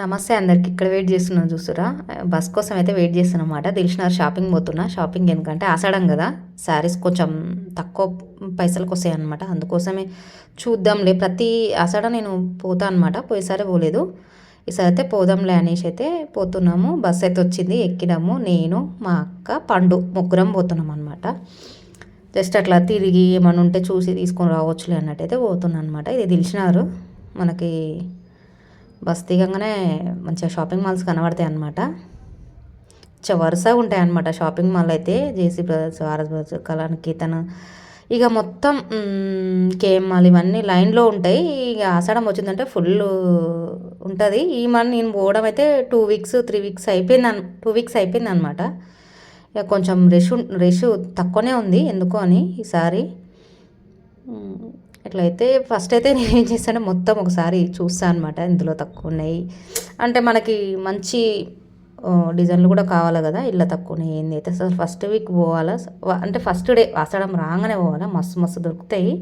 నమస్తే అందరికి. ఇక్కడ వెయిట్ చేస్తున్నాను చూస్తురా? బస్ కోసం అయితే వెయిట్ చేస్తాను అనమాట తెలిసినారు షాపింగ్ పోతున్నా. షాపింగ్ ఎందుకంటే ఆసడం కదా. శారీస్ కొంచెం తక్కువ పైసలకు వస్తాయి అనమాట అందుకోసమే చూద్దాంలే. ప్రతి ఆసడ నేను పోతా అనమాట పోయేసారి పోలేదు. ఈసారి అయితే పోదాంలే అనేసి అయితే పోతున్నాము. బస్ అయితే వచ్చింది. ఎక్కినాము. నేను మా అక్క పండు ముగ్గురం పోతున్నాం అనమాట జస్ట్ అట్లా తిరిగి ఏమైనా ఉంటే చూసి తీసుకొని రావచ్చులే అన్నట్టు అయితే పోతున్నాను అనమాట ఇది తెలిసినారు మనకి బస్ దిగంగానే మంచిగా షాపింగ్ మాల్స్ కనబడతాయి అనమాట వరుసగా ఉంటాయి అనమాట షాపింగ్ మాల్ అయితే. JC brothers RS brothers Kalaniketan ఇక మొత్తం కేఎం మాల్ ఇవన్నీ లైన్లో ఉంటాయి. ఇక ఆషాఢం వచ్చిందంటే ఫుల్ ఉంటుంది. ఈ మంత్ నేను పోవడం అయితే టూ వీక్స్ త్రీ వీక్స్ అయిపోయింది అన్ టూ వీక్స్ అయిపోయింది అనమాట ఇక కొంచెం రష్ రష్ తక్కువనే ఉంది. ఎందుకో అని ఈసారి ఎట్లయితే ఫస్ట్ అయితే నేను ఏం చేశాను మొత్తం ఒకసారి చూస్తాను అనమాట ఇందులో తక్కువ ఉన్నాయి అంటే మనకి మంచి డిజైన్లు కూడా కావాలి కదా ఇలా తక్కువ ఉన్నాయి ఏంది అయితే. అసలు ఫస్ట్ వీక్ పోవాలా అంటే ఫస్ట్ డే వాసడం రాగానే పోవాలా మస్తు మస్తు దొరుకుతాయి.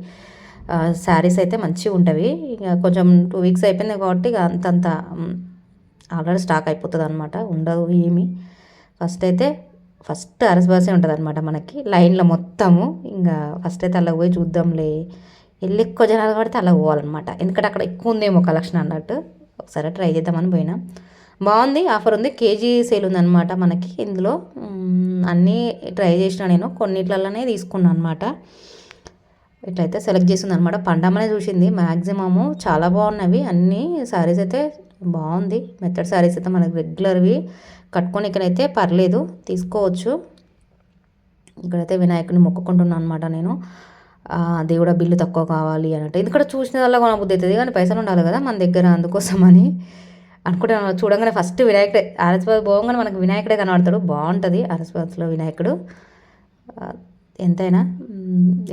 శారీస్ అయితే మంచిగా ఉంటాయి. ఇక కొంచెం టూ వీక్స్ అయిపోయింది కాబట్టి ఇక అంతంత ఆల్రెడీ స్టాక్ అయిపోతుంది అనమాట ఉండదు ఏమి. ఫస్ట్ అయితే ఫస్ట్ అరసబాసే ఉంటుంది అనమాట మనకి లైన్లో మొత్తము. ఇంకా ఫస్ట్ అయితే అలా పోయి చూద్దాంలే. వెళ్ళి ఎక్కువ జనాలు పడితే అలా పోవాలన్నమాట. ఎందుకంటే అక్కడ ఎక్కువ ఉందేమో కలెక్షన్ అన్నట్టు. ఒకసారి ట్రై చేద్దామని పోయినా. బాగుంది ఆఫర్ ఉంది. కేజీ సేల్ ఉందన్నమాట మనకి ఇందులో. అన్నీ ట్రై చేసిన నేను. కొన్నిట్లలోనే తీసుకున్నాను అనమాట ఇట్లయితే సెలెక్ట్ చేసింది అనమాట పండమనే చూసింది. మ్యాక్సిమము చాలా బాగున్నవి. అన్నీ శారీస్ అయితే బాగుంది. మెత్తడ్ శారీస్ అయితే మనకి రెగ్యులర్వి కట్టుకోనికనైతే పర్లేదు. తీసుకోవచ్చు. ఇక్కడైతే వినాయకుని మొక్కుకుంటున్నాను అనమాట నేను. దేవుడ బిల్లు తక్కువ కావాలి అన్నట్టు. ఎందుకంటే చూసిన వల్ల కొనబుద్ధి అవుతుంది కానీ పైసలు ఉండాలి కదా మన దగ్గర అందుకోసమని. అనుకుంటే చూడంగానే ఫస్ట్ వినాయకుడే. ఆర్ఎస్పాస్ పోగానే మనకు వినాయకుడే కనబడతాడు. బాగుంటుంది ఆర్ఎస్పాస్లో వినాయకుడు. ఎంతైనా.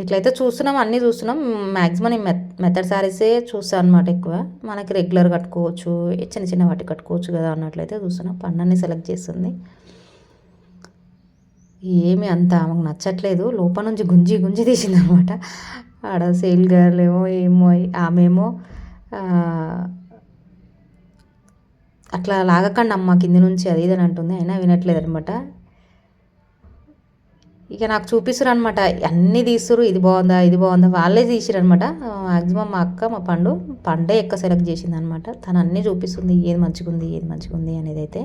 ఇట్లయితే చూస్తున్నాం అన్నీ చూస్తున్నాం. మ్యాక్సిమం నేను మెత్ మెథడ్ శారీసే చూస్తాను అనమాట ఎక్కువ. మనకి రెగ్యులర్ కట్టుకోవచ్చు చిన్న చిన్న వాటి కట్టుకోవచ్చు కదా అన్నట్లయితే చూస్తున్నాం. పండన్ని సెలెక్ట్ చేస్తుంది. ఏమి అంత ఆమెకు నచ్చట్లేదు. లోపల నుంచి గుంజి గుంజి తీసింది అనమాట ఆడ సేల్ గర్ల్ ఏమో ఏమో ఆమెమో అట్లా లాగకండి అమ్మ కింది నుంచి అది ఇదని అంటుంది. అయినా వినట్లేదు అనమాట ఇక నాకు చూపిస్తారు అనమాట అన్నీ తీస్తురు ఇది బాగుందా ఇది బాగుందా వాళ్ళే తీసిరు అనమాట మ్యాక్సిమం మా అక్క మా పండు పండే ఎక్కువ సెలెక్ట్ చేసింది అనమాట తను అన్నీ చూపిస్తుంది ఏది మంచిగా ఉంది ఏది మంచిగా ఉంది అనేది అయితే.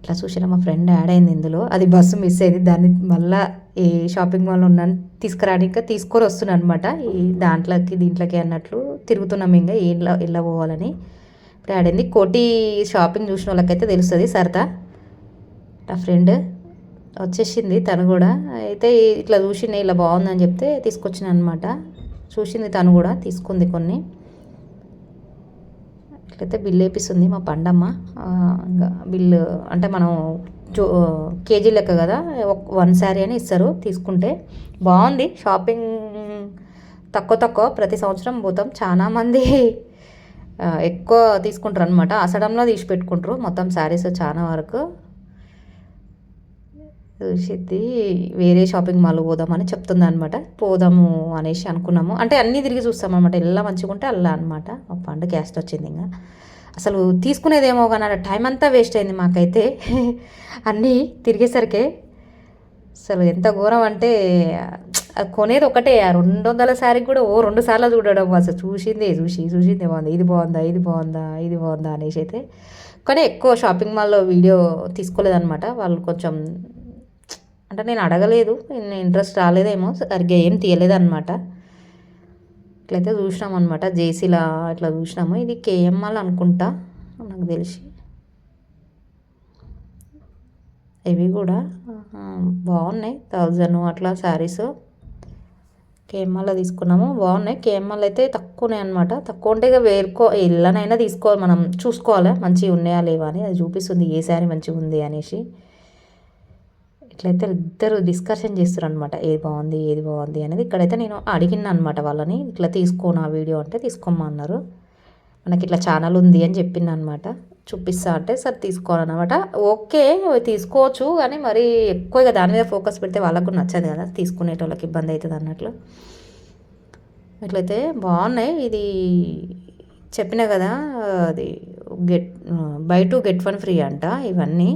ఇట్లా చూసినా మా ఫ్రెండ్ యాడ్ అయింది ఇందులో. అది బస్సు మిస్ అయింది. దాన్ని మళ్ళీ ఈ షాపింగ్ మాల్ ఉన్నాను తీసుకురానికి తీసుకొని వస్తున్నాను అనమాట ఈ దాంట్లోకి దీంట్లోకి అన్నట్లు తిరుగుతున్నాం ఇంకా. ఇలా ఇలా పోవాలని. ఇప్పుడు యాడ్ అయింది. కోటి షాపింగ్ చూసిన వాళ్ళకైతే తెలుస్తుంది. సరదా. నా ఫ్రెండ్ వచ్చేసింది. తను కూడా. అయితే ఇట్లా చూసింది ఇలా బాగుందని చెప్తే తీసుకొచ్చిన అనమాట చూసింది తను కూడా. తీసుకుంది కొన్ని. అయితే బిల్ వేపిస్తుంది మా పండమ్మ. ఇంకా బిల్లు అంటే మనం చూ కేజీ లెక్క కదా వన్ శారీ అని ఇస్తారు తీసుకుంటే. బాగుంది షాపింగ్ తక్కువ తక్కువ ప్రతి సంవత్సరం పోతాం. చాలామంది ఎక్కువ తీసుకుంటారు అనమాట అసడంలో తీసి పెట్టుకుంటారు మొత్తం శారీస్ చాలా వరకు. చూసిద్ది వేరే షాపింగ్ మాల్ పోదామని చెప్తుంది అనమాట పోదాము అనేసి అనుకున్నాము. అంటే అన్నీ తిరిగి చూస్తాం అనమాట ఎలా మంచిగా ఉంటే అలా అనమాట మా పండు క్యాస్ట్ వచ్చింది ఇంకా అసలు తీసుకునేదేమో కానీ టైం అంతా వేస్ట్ అయింది మాకైతే. అన్నీ తిరిగేసరికి అసలు ఎంత ఘోరం అంటే కొనేది ఒకటే. ఆ రెండు వందల శారీ కూడా ఓ రెండు సార్లు చూడడం అసలు చూసిందే చూసి చూసిందే బాగుంది. ఇది బాగుందా ఇది బాగుందా ఇది బాగుందా అనేసి అయితే. కానీ ఎక్కువ షాపింగ్ మాల్లో వీడియో తీసుకోలేదన్నమాట. వాళ్ళు కొంచెం అంటే నేను అడగలేదు ఇంట్రెస్ట్ రాలేదేమో సరిగ్గా ఏం తీయలేదన్నమాట. ఇట్లయితే చూసినాం అనమాట జేసీలా ఇట్లా చూసినాము. ఇది కేఎంఎల్ అనుకుంటా నాకు తెలిసి. ఇవి కూడా బాగున్నాయి థౌజండ్ అట్లా శారీస్. కేఎంఎల్లో తీసుకున్నాము బాగున్నాయి. కేఎంఎల్ అయితే తక్కువనే అనమాట తక్కువ ఉంటే ఇక వేరుకో ఇళ్ళనైనా తీసుకోవాలి మనం. చూసుకోవాలి? మంచిగా ఉన్నాయా లేవా అని అది చూపిస్తుంది ఏ శారీ మంచిగా ఉంది అనేసి. ఇట్లయితే ఇద్దరు డిస్కషన్ చేస్తారు అనమాట ఏది బాగుంది ఏది బాగుంది అనేది. ఇక్కడైతే నేను అడిగిన అనమాట వాళ్ళని. ఇట్లా తీసుకోను ఆ వీడియో అంటే తీసుకోమన్నారు. మనకి ఇట్లా ఛానల్ ఉంది అని చెప్పింది అనమాట చూపిస్తా అంటే సరే తీసుకోవాలన్నమాట. ఓకే తీసుకోవచ్చు కానీ మరి ఎక్కువగా దాని మీద ఫోకస్ పెడితే వాళ్ళకు నచ్చదు కదా. తీసుకునేటోళ్ళకి ఇబ్బంది అవుతుంది అన్నట్లు. ఇట్లయితే బాగున్నాయి. ఇది చెప్పిన కదా అది get buy two get one free అంట ఇవన్నీ.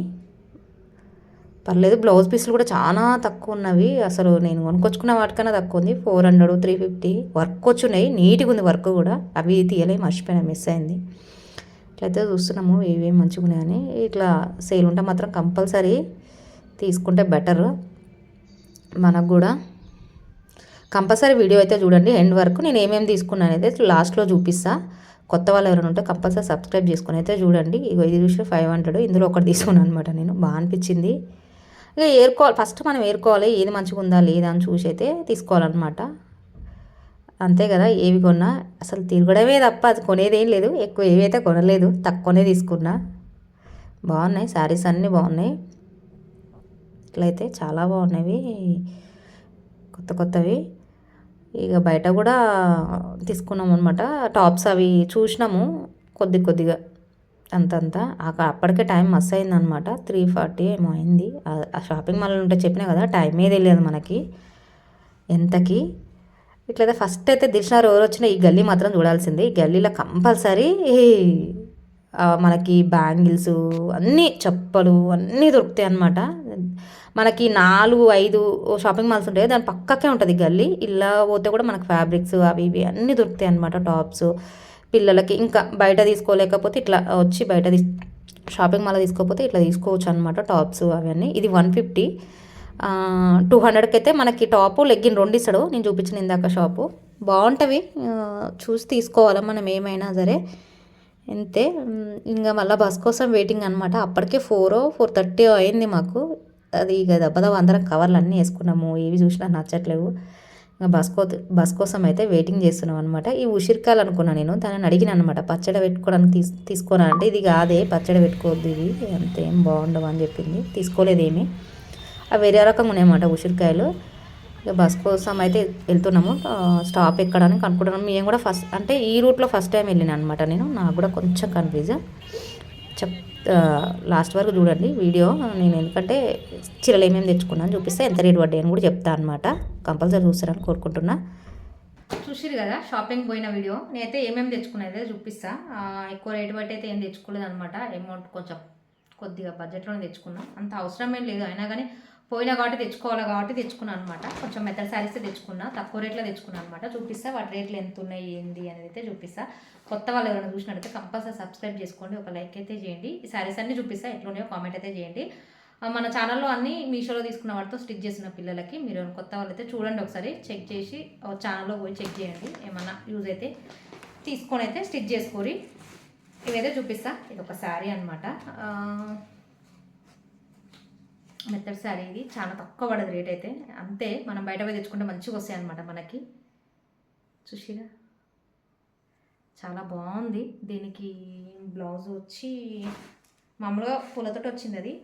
పర్లేదు బ్లౌజ్ పీసులు కూడా చాలా తక్కువ ఉన్నవి. అసలు నేను కొనుక్కొచ్చుకున్న వాటికన్నా తక్కువ ఉంది. Four hundred three fifty work వచ్చున్నాయి. నీట్గా ఉంది వర్క్ కూడా. అవి తీయలే మర్చిపోయినా మిస్ అయింది. ఇట్లయితే చూస్తున్నాము ఏవేం మంచిగా ఉన్నాయని ఇట్లా సేల్ ఉంటే మాత్రం కంపల్సరీ తీసుకుంటే బెటర్. మనకు కూడా కంపల్సరీ వీడియో అయితే చూడండి. ఎండ్ వరకు నేను ఏమేమి తీసుకున్నాను అయితే లాస్ట్లో చూపిస్తా. కొత్త వాళ్ళు ఎవరైనా ఉంటే కంపల్సరీ సబ్స్క్రైబ్ చేసుకుని అయితే చూడండి. ఇగో ఇది చూసి ఫైవ్ హండ్రెడ్ ఇందులో ఒకటి తీసుకున్నాను అనమాట నేను. బాగా అనిపించింది. ఇక ఏరుకోవాలి ఫస్ట్ మనం ఏరుకోవాలి ఏది మంచిగా ఉందా లేదా అని చూసి అయితే తీసుకోవాలన్నమాట. అంతే కదా ఏవి కొన్నా అసలు తిరగడమే తప్ప అది కొనేది ఏం లేదు ఎక్కువ ఏవైతే కొనలేదు తక్కువనే తీసుకున్నా. బాగున్నాయి శారీస్ అన్నీ బాగున్నాయి. ఇట్లయితే చాలా బాగున్నాయి కొత్త కొత్తవి. ఇక బయట కూడా తీసుకున్నాం అనమాట టాప్స్ అవి చూసినాము కొద్ది కొద్దిగా. అంతంత. అప్పటికే టైం మస్ అయిందనమాట. త్రీ ఫార్టీ ఏమో అయింది. ఆ షాపింగ్ మాల్ ఉంటే చెప్పినా కదా టైమే తెలియదు మనకి. ఎంతకి? ఇట్లయితే ఫస్ట్ అయితే దిల్షార్ ఎవరు వచ్చినా ఈ గల్లీ మాత్రం చూడాల్సిందే. ఈ గల్లీలో కంపల్సరీ మనకి బ్యాంగిల్స్ అన్నీ చెప్పులు అన్నీ దొరుకుతాయి అనమాట మనకి నాలుగు ఐదు షాపింగ్ మాల్స్ ఉంటాయి. దాని పక్కకే ఉంటుంది గల్లీ. ఇలా పోతే కూడా మనకు ఫ్యాబ్రిక్స్ అవి ఇవి అన్నీ దొరుకుతాయి అనమాట టాప్స్. పిల్లలకి ఇంకా బయట తీసుకోలేకపోతే ఇట్లా వచ్చి బయట తీసు షాపింగ్ మాల్ తీసుకోకపోతే ఇట్లా తీసుకోవచ్చు అనమాట టాప్స్ అవన్నీ. ఇది వన్ ఫిఫ్టీ. టూ హండ్రెడ్కి అయితే మనకి టాపు లెగ్గిన్ రెండు ఇస్తాడు. నేను చూపించిన ఇందాక షాపు. బాగుంటవి. చూసి తీసుకోవాలి మనం ఏమైనా సరే. అంతే ఇంకా మళ్ళీ బస్ కోసం వెయిటింగ్ అనమాట అప్పటికే ఫోర్ ఫోర్ థర్టీ అయింది మాకు. అది ఇక దెబ్బ అందరం కవర్లు అన్నీ వేసుకున్నాము. ఏవి చూసినా నచ్చట్లేవు. బస్ కో బస్ కోసం అయితే వెయిటింగ్ చేస్తున్నాం అనమాట ఈ ఉసిరికాయలు అనుకున్నాను నేను తనని అడిగిన అనమాట పచ్చడి పెట్టుకోవడానికి తీసు తీసుకోనా అంటే ఇది కాదే పచ్చడి పెట్టుకోవద్దు ఇది అంతేం బాగుండవు అని చెప్పింది. తీసుకోలేదేమి అవి వేరే రకంగా ఉన్నాయన్నమాట ఉసిరికాయలు ఇక బస్ కోసం అయితే వెళ్తున్నాము స్టాప్ ఎక్కడానికి అనుకుంటున్నాము. మేము కూడా ఫస్ట్ అంటే ఈ రూట్లో ఫస్ట్ టైం వెళ్ళిన అనమాట నేను. నాకు కూడా కొంచెం కన్ఫ్యూజన్ చెప్ లాస్ట్ వరకు చూడండి వీడియో. నేను ఎందుకంటే చీరలు ఏమేమి తెచ్చుకున్నాను చూపిస్తే ఎంత రేట్ పడ్డాయి అని కూడా చెప్తాను అనమాట కంపల్సరీ చూస్తారని కోరుకుంటున్నా. చూసిరు కదా షాపింగ్ పోయిన వీడియో. నేనైతే ఏమేమి తెచ్చుకున్నది చూపిస్తా. ఎక్కువ రేట్ బట్టి అయితే ఏం తెచ్చుకోలేదు అనమాట అమౌంట్ కొంచెం కొద్దిగా బడ్జెట్లోనే తెచ్చుకున్నా. అంత అవసరం ఏం లేదు. అయినా కానీ పోయినా కాబట్టి తెచ్చుకోవాలి కాబట్టి తెచ్చుకున్నాను అనమాట కొంచెం మెత్తడి శారీస్ తెచ్చుకున్నా తక్కువ రేట్లో తెచ్చుకున్నాను అనమాట చూపిస్తా వాటి రేట్లు ఎంత ఉన్నాయి ఏంది అనేది అయితే చూపిస్తా. కొత్త వాళ్ళు ఎవరైనా చూసినట్టయితే కంపల్సరీ సబ్స్క్రైబ్ చేసుకోండి. ఒక లైక్ అయితే చేయండి. ఈ శారీస్ అన్ని చూపిస్తా ఎట్లున్నాయో కామెంట్ అయితే చేయండి. మన ఛానల్లో అన్ని మీషోలో తీసుకున్న వాటితో స్టిచ్ చేసిన పిల్లలకి మీరు కొత్త వాళ్ళైతే చూడండి ఒకసారి. చెక్ చేసి ఛానల్లో పోయి చెక్ చేయండి. ఏమన్నా యూజ్ అయితే తీసుకొని అయితే స్టిచ్ చేసుకోరి. ఇవైతే చూపిస్తా. ఇది ఒక శారీ అనమాట మెత్తడ్ శారీ ఇది. చాలా తక్కువ పడదు రేట్ అయితే. అంతే మనం బయట పోయి తెచ్చుకుంటే మంచిగా వస్తాయి అనమాట మనకి. చూసిరా? చాలా బాగుంది. దీనికి బ్లౌజ్ వచ్చి మామూలుగా పూలతో వచ్చింది అది.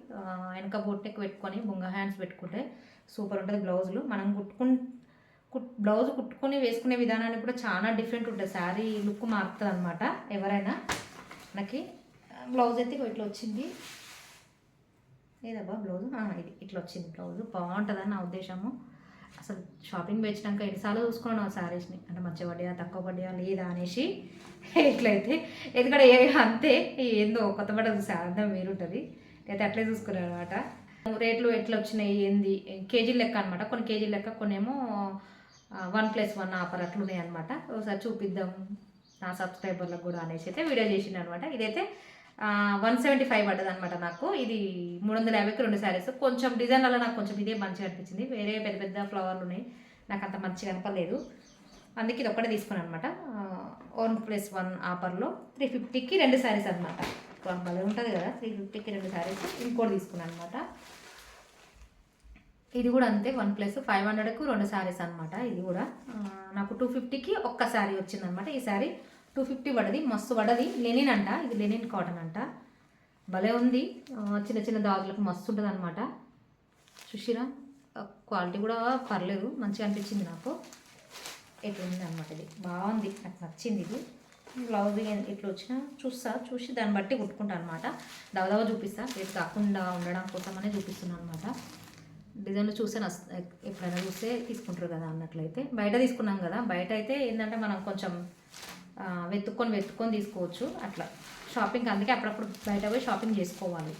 వెనక బొట్టెక్ పెట్టుకొని బొంగ హ్యాండ్స్ పెట్టుకుంటే సూపర్ ఉంటుంది బ్లౌజులు. మనం కుట్టుకుని కుట్ బ్లౌజ్ కుట్టుకొని వేసుకునే విధానానికి కూడా చాలా డిఫరెంట్ ఉంటుంది. శారీ లుక్ మారుతుంది అనమాట ఎవరైనా. మనకి బ్లౌజ్ అయితే ఇట్లా వచ్చింది. ఏదబ్బా బ్లౌజ్? ఇది ఇట్లా వచ్చింది బ్లౌజ్. బాగుంటుందని నా ఉద్దేశము? అసలు షాపింగ్ పెంచినాక ఎన్నిసార్లు చూసుకున్నాను ఆ శారీస్ని. అంటే మంచి పడ్డా తక్కువ పడ్డా లేదా అనేసి ఇట్లయితే ఎందుకంటే ఏ అంతే ఏందో కొత్త బట్ట చూసే అర్థం వేరుంటుంది. అయితే అట్లే చూసుకున్నాను అనమాట రేట్లు ఎట్లా వచ్చినాయి ఏంది? కేజీ లెక్క అనమాట కొన్ని కేజీ లెక్క కొన్ని ఏమో వన్ ప్లస్ వన్ ఆఫర్ అట్లున్నాయి అనమాట ఒకసారి చూపిద్దాం నా సబ్స్క్రైబర్లకు కూడా అనేసి అయితే వీడియో చేసిండు అనమాట ఇదైతే వన్ సెవెంటీ ఫైవ్ పడ్డది అనమాట నాకు. ఇది మూడు వందల యాభైకి రెండు శారీస్. కొంచెం డిజైన్ వల్ల నాకు కొంచెం ఇదే మంచిగా అనిపించింది. వేరే పెద్ద పెద్ద ఫ్లవర్లు ఉన్నాయి నాకు అంత మంచిగా అనిపలేదు అందుకే ఇది ఒక్కటే తీసుకున్నాను అనమాట వన్ ప్లస్ వన్ ఆఫర్లో త్రీ ఫిఫ్టీకి రెండు శారీస్ అనమాట భలే ఉంటుంది కదా. త్రీ ఫిఫ్టీకి రెండు శారీస్. ఇంకోటి తీసుకున్నాను అనమాట ఇది కూడా అంతే. వన్ ప్లస్ ఫైవ్ హండ్రెడ్కు రెండు శారీస్ అనమాట ఇది కూడా. నాకు టూ ఫిఫ్టీకి ఒక్క శారీ వచ్చిందనమాట ఈ శారీ టూ ఫిఫ్టీ పడది మస్తు పడది. లెనిన్ అంట ఇది లెనిన్ కాటన్ అంట. భలే ఉంది. చిన్న చిన్న దాగులకు మస్తు ఉంటుంది అనమాట చూసిరా క్వాలిటీ కూడా పర్లేదు. మంచిగా అనిపించింది నాకు. ఎట్లుంది ఉంది అనమాట ఇది. బాగుంది. నాకు నచ్చింది ఇది. బ్లౌజ్ ఇట్లా వచ్చినా చూస్తా. చూసి దాన్ని బట్టి కుట్టుకుంటాను అనమాట దవదవ చూపిస్తా. రేపు కాకుండా ఉండడం కోసమనే చూపిస్తున్నాను అనమాట డిజైన్లు చూస్తే ఎప్పుడైనా చూస్తే తీసుకుంటారు కదా అన్నట్లయితే. బయట తీసుకున్నాం కదా. బయట అయితే ఏంటంటే మనం కొంచెం వెతుక్కొని వెతుక్కొని తీసుకోవచ్చు అట్లా. షాపింగ్ అందుకే అప్పుడప్పుడు బయట పోయి షాపింగ్ చేసుకోవాలి.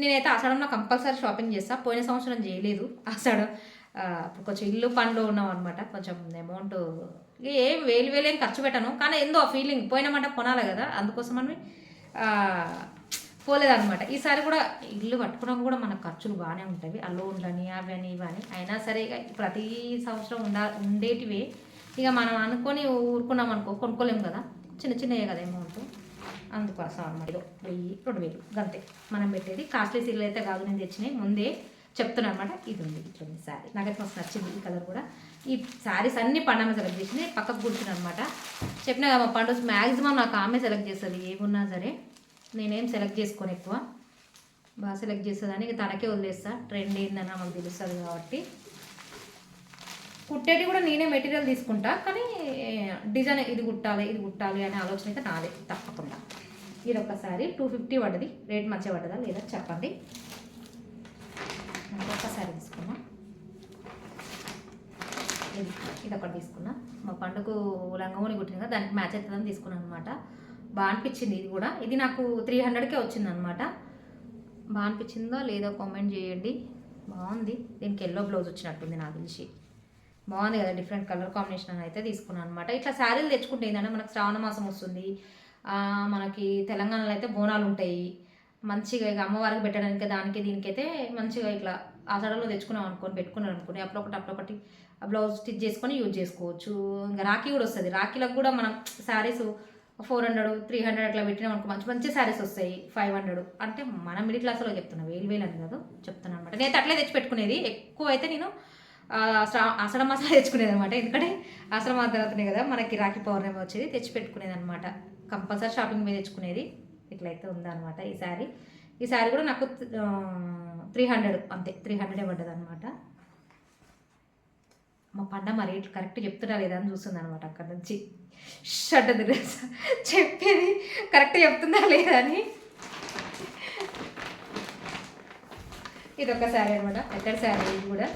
నేనైతే ఆషాఢంలో కంపల్సరీ షాపింగ్ చేస్తా. పోయిన సంవత్సరం చేయలేదు. ఆషాఢం కొంచెం ఇల్లు పనిలో ఉన్నాం అనమాట కొంచెం అమౌంట్ ఏం వేలు వేలేం ఖర్చు పెట్టాను. కానీ ఏందో ఆ ఫీలింగ్ పోయినామంటే కొనాలి కదా. అందుకోసం అని పోలేదనమాట ఈసారి కూడా ఇల్లు కట్టుకోవడం కూడా మన ఖర్చులు బాగానే ఉంటాయి. ఆ లోన్లని అవి అని ఇవి అని. అయినా సరే ప్రతి సంవత్సరం ఉండా ఉండేటివే. ఇక మనం అనుకొని ఊరుకున్నాం అనుకో కొనుక్కోలేము కదా. చిన్న చిన్నయే కదా అమౌంట్ అందుకోసం అనమాట ఇదో వెయ్యి రెండు వేలు. గంతే. మనం పెట్టేది కాస్ట్లీ సీరియల్ అయితే కాదు నేను తెచ్చినాయి ముందే చెప్తున్నాను అనమాట ఇది ఉంది ఇట్లా ఉంది శారీ నాకైతే మస్తు నచ్చింది ఈ కలర్ కూడా. ఈ శారీస్ అన్ని పండమ సెలెక్ట్ చేసింది పక్కకు కూర్చున్నాను అనమాట చెప్పిన కదా మా పండుగ మ్యాక్సిమం నాకు ఆమె సెలెక్ట్ చేస్తుంది ఏమున్నా సరే. నేనేం సెలెక్ట్ చేసుకోను ఎక్కువ. బాగా సెలెక్ట్ చేస్తుందని ఇక తనకే వదిలేస్తా. ట్రెండ్ ఏందని మనకు తెలుస్తుంది కాబట్టి. కుట్టేటి కూడా నేనే మెటీరియల్ తీసుకుంటా కానీ డిజైన్ ఇది కుట్టాలి ఇది కుట్టాలి అనే ఆలోచన అయితే నాదే తప్పకుండా. ఇది ఒకసారి టూ ఫిఫ్టీ పడ్డది రేట్ మంచిగా పడ్డదా లేదా చెప్పండి. ఇంకొకసారి తీసుకున్నా ఇది ఇది ఒకటి తీసుకున్నా. మా పండుగ లంగమూని కుట్టింది కదా దానికి మ్యాచ్ అవుతుందని తీసుకున్నాను అనమాట బాగా అనిపించింది ఇది కూడా. ఇది నాకు త్రీ హండ్రెడ్కే వచ్చింది అనమాట బాగా అనిపించిందో లేదో కామెంట్ చేయండి. బాగుంది. దీనికి ఎల్లో బ్లౌజ్ వచ్చినట్టుంది నాకు తెలిసి. బాగుంది కదా డిఫరెంట్ కలర్ కాంబినేషన్ అని అయితే తీసుకున్నాను అనమాట ఇట్లా శారీలు తెచ్చుకుంటే ఏంటంటే మనకు శ్రావణ మాసం వస్తుంది. మనకి తెలంగాణలో అయితే బోనాలు ఉంటాయి. మంచిగా ఇక అమ్మవారికి పెట్టడానికి దానికి దీనికైతే మంచిగా ఇట్లా ఆషాఢంలో తెచ్చుకున్నాం అనుకొని పెట్టుకున్నాం అనుకోని అప్పుడొకటి అప్పుడొకటి బ్లౌజ్ స్టిచ్ చేసుకొని యూజ్ చేసుకోవచ్చు. ఇంకా రాఖీ కూడా వస్తుంది. రాఖీలకు కూడా మనం saris four hundred three hundred అట్లా పెట్టినాం అనుకో మంచి మంచి శారీస్ వస్తాయి. ఫైవ్ హండ్రెడ్ అంటే మన మిడిల్ క్లాస్లో చెప్తున్నా వేలు వేలు అని కాదు చెప్తున్నాను అనమాట నేనైతే అట్లే తెచ్చి పెట్టుకునేది. ఎక్కువ అయితే నేను ఆ, మసాలా తెచ్చుకునేది అనమాట ఎందుకంటే ఆశ్రమ తర్వాతనే కదా మనకి రాఖీ పౌర్ణమి వచ్చేది తెచ్చి పెట్టుకునేది అనమాట కంపల్సరీ షాపింగ్ మీద తెచ్చుకునేది ఇట్లయితే ఉందన్నమాట ఈ శారీ. ఈ శారీ కూడా నాకు త్రీ హండ్రెడ్ అంతే త్రీ హండ్రెడే పడ్డది అనమాట మా పండ మరి రేట్లు కరెక్ట్ చెప్తున్నా లేదా అని చూస్తుంది అనమాట అక్కడ నుంచి. షట్ చెప్పేది కరెక్ట్ చెప్తుందా లేదా అని. ఇదొక శారీ అనమాట ఎక్కడ శారీ కూడా.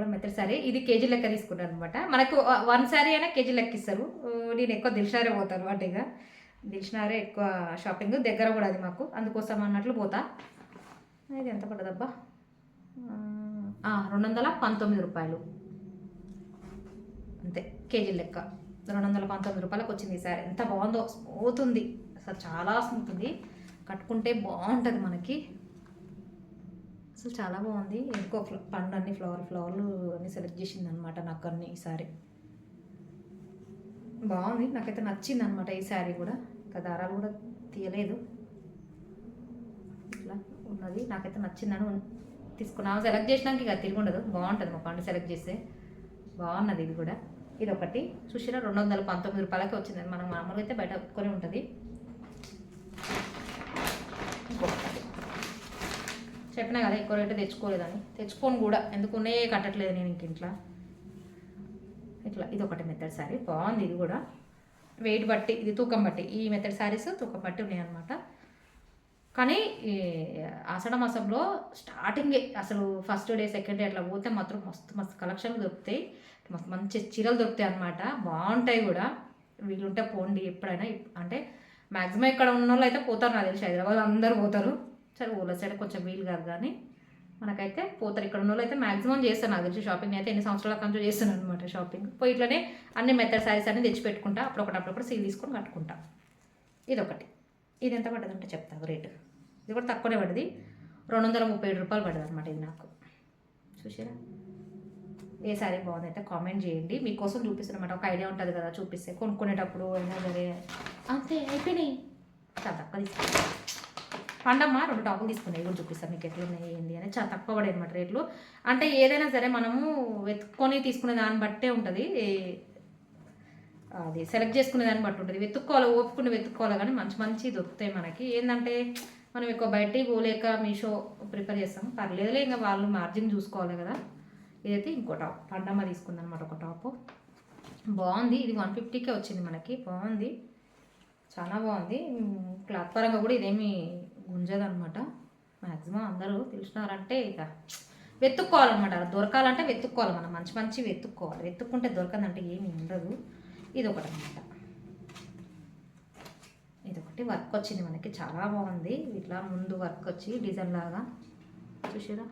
కూడా మెత్తడి సారీ. ఇది కేజీ లెక్క తీసుకున్నాను అనమాట మనకు వన్ శారీ అయినా కేజీ లెక్క ఇస్తారు. నేను ఎక్కువ దిల్షనారే పోతాను అంటే ఇక. దిల్షనారే ఎక్కువ షాపింగ్ దగ్గర కూడా అది మాకు. అందుకోసం అన్నట్లు పోతా. ఇది ఎంత పడ్డదబ్బా? రెండు వందల పంతొమ్మిది రూపాయలు. అంతే కేజీ లెక్క. రెండు వందల పంతొమ్మిది రూపాయలకు వచ్చింది ఈ శారీ. ఎంత బాగుందో స్మూత్ ఉంది. అసలు చాలా స్మూత్ ఉంది. కట్టుకుంటే బాగుంటుంది మనకి. అసలు చాలా బాగుంది. ఇంకో పండు అన్ని ఫ్లవర్ ఫ్లవర్లు అన్ని సెలెక్ట్ చేసింది అనమాట నాకు అన్ని ఈ బాగుంది. నాకైతే నచ్చింది అనమాట ఈ శారీ కూడా. ఇంకా దారాలు కూడా తీయలేదు. ఇట్లా ఉన్నది. నాకైతే నచ్చిందని తీసుకున్నాను. సెలెక్ట్ చేసినాక ఇక తిరిగి ఉండదు బాగుంటుంది మా పండు సెలెక్ట్ చేస్తే. బాగున్నది ఇది కూడా. ఇది ఒకటి చూసినా రెండు వందల పంతొమ్మిది రూపాయలకి వచ్చింది. మనం మామూలుగా అయితే బయట కొనే ఉంటుంది. చెప్పినా కదా ఎక్కువ రేటు తెచ్చుకోలేదని. తెచ్చుకొని కూడా ఎందుకునే కట్టట్లేదు నేను ఇంక ఇంట్లో. ఇట్లా ఇది ఒకటి మెథడ్ శారీ బాగుంది ఇది కూడా. వెయిట్ బట్టి ఇది తూకం బట్టి. ఈ మెథడ్ శారీస్ తూకం బట్టి ఉన్నాయి అనమాట కానీ ఈ ఆషాఢ మాసంలో స్టార్టింగే అసలు ఫస్ట్ డే సెకండ్ డే అట్లా పోతే మాత్రం మస్తు మస్తు కలెక్షన్లు దొరుకుతాయి. మస్తు మంచి చీరలు దొరుకుతాయి అనమాట బాగుంటాయి కూడా. వీళ్ళుంటే పోండి ఎప్పుడైనా. అంటే మ్యాక్సిమం ఇక్కడ ఉన్న వాళ్ళు అయితే పోతారు నాకు తెలిసి. హైదరాబాద్ అందరూ పోతారు. సరే ఊళ్ళ సైడ్ కొంచెం వీలు కాదు కానీ మనకైతే పోతారు. ఇక్కడ ఉన్న అయితే మ్యాక్సిమం చేస్తాను నాకు తెలిసి షాపింగ్ అయితే ఎన్ని సంవత్సరాల కంచో చేస్తాను అనమాట షాపింగ్ పోయి ఇట్లనే అన్ని మెథడ్ శారీస్ అన్ని తెచ్చి పెట్టుకుంటా అప్పుడొకటి అప్పుడొకటి సీల్ తీసుకొని కట్టుకుంటా. ఇదొకటి. ఇది ఎంత పడ్డదంటే చెప్తాను రేటు ఇది కూడా తక్కువనే పడ్డది. రెండు వందల ముప్పై ఏడు రూపాయలు పడ్డది అనమాట ఇది నాకు. చూసారా ఏ సారి బాగుంది అయితే కామెంట్ చేయండి. మీకోసం చూపిస్తున్నమాట ఒక ఐడియా ఉంటుంది కదా చూపిస్తే. కొనుక్కునేటప్పుడు అయినా సరే. అంతే అయిపోయినాయి. చాలా తక్కువ తీసుకుంటాను పండమ్మ రెండు టాపులు తీసుకున్నాయి. కూడా చూపిస్తాను మీకు ఎట్లా ఉన్నాయి ఏంటి అని. చాలా తక్కువ పడే అనమాట రేట్లు. అంటే ఏదైనా సరే మనము వెతుక్కొని తీసుకునే దాన్ని బట్టే ఉంటుంది. అది సెలెక్ట్ చేసుకునే దాన్ని బట్టి ఉంటుంది. వెతుక్కోవాలి ఓపుకుని వెతుక్కోవాలి కానీ మంచి మంచి దొరుకుతాయి మనకి. ఏంటంటే మనం ఎక్కువ బయటికి పోలేక మీషో ప్రిపేర్ చేస్తాం. పర్లేదులే ఇంకా వాళ్ళు మార్జిన్ చూసుకోవాలి కదా. ఇదైతే ఇంకో టాప్. పండమ్మ తీసుకుంది అనమాట ఒక టాపు. బాగుంది. ఇది వన్ ఫిఫ్టీకే వచ్చింది మనకి. బాగుంది. చాలా బాగుంది. క్లాత్ పరంగా కూడా ఇదేమి గుంజదనమాట మ్యాక్సిమం అందరూ తెలిసినారంటే ఇక వెతుక్కోవాలన్నమాట. దొరకాలంటే వెతుక్కోవాలి మనం. మంచి మంచి వెతుక్కోవాలి. వెతుక్కుంటే దొరకదంటే ఏమి ఉండదు. ఇది ఒకటి అనమాట ఇదొకటి వర్క్ వచ్చింది మనకి. చాలా బాగుంది. ఇట్లా ముందు వర్క్ వచ్చి డిజైన్ లాగా చూసారా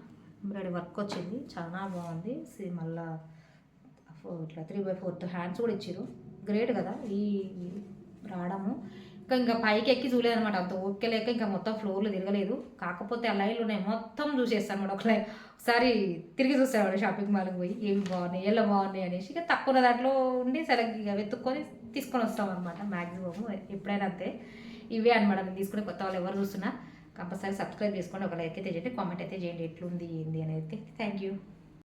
ఎంబ్రాయిడరీ వర్క్ వచ్చింది. చాలా బాగుంది. సి- మళ్ళా ఇట్లా త్రీ బై ఫోర్త్ హ్యాండ్స్ కూడా ఇచ్చారు గ్రేట్ కదా ఈ రావడము. ఇంకా ఇంకా పైకి ఎక్కి చూడలేదనమాట అంత ఓకే లేక ఇంకా మొత్తం ఫ్లోర్లు తిరగలేదు. కాకపోతే ఆ లైన్లు ఉన్నాయి. మొత్తం చూసేస్తాను అనమాట ఒక లైన్. ఒకసారి తిరిగి చూసేవాడు షాపింగ్ మాల్కి పోయి. ఏవి బాగున్నాయి? ఎలా బాగున్నాయి? అనేసి ఇక తక్కువ దాంట్లో ఉండి సెలెక్ట్ ఇక వెతుక్కొని తీసుకొని వస్తాం అనమాట మ్యాక్సిమం ఎప్పుడైనా అంతే. ఇవే అనమాట నేను తీసుకునే కొత్త వాళ్ళు ఎవరు చూస్తున్నా కంపల్సరీ సబ్స్క్రైబ్ చేసుకోండి. ఒక లైక్ అయితే చేయండి. కామెంట్ అయితే చేయండి. ఎట్లుంది? ఏంది? అనేది థ్యాంక్ యూ.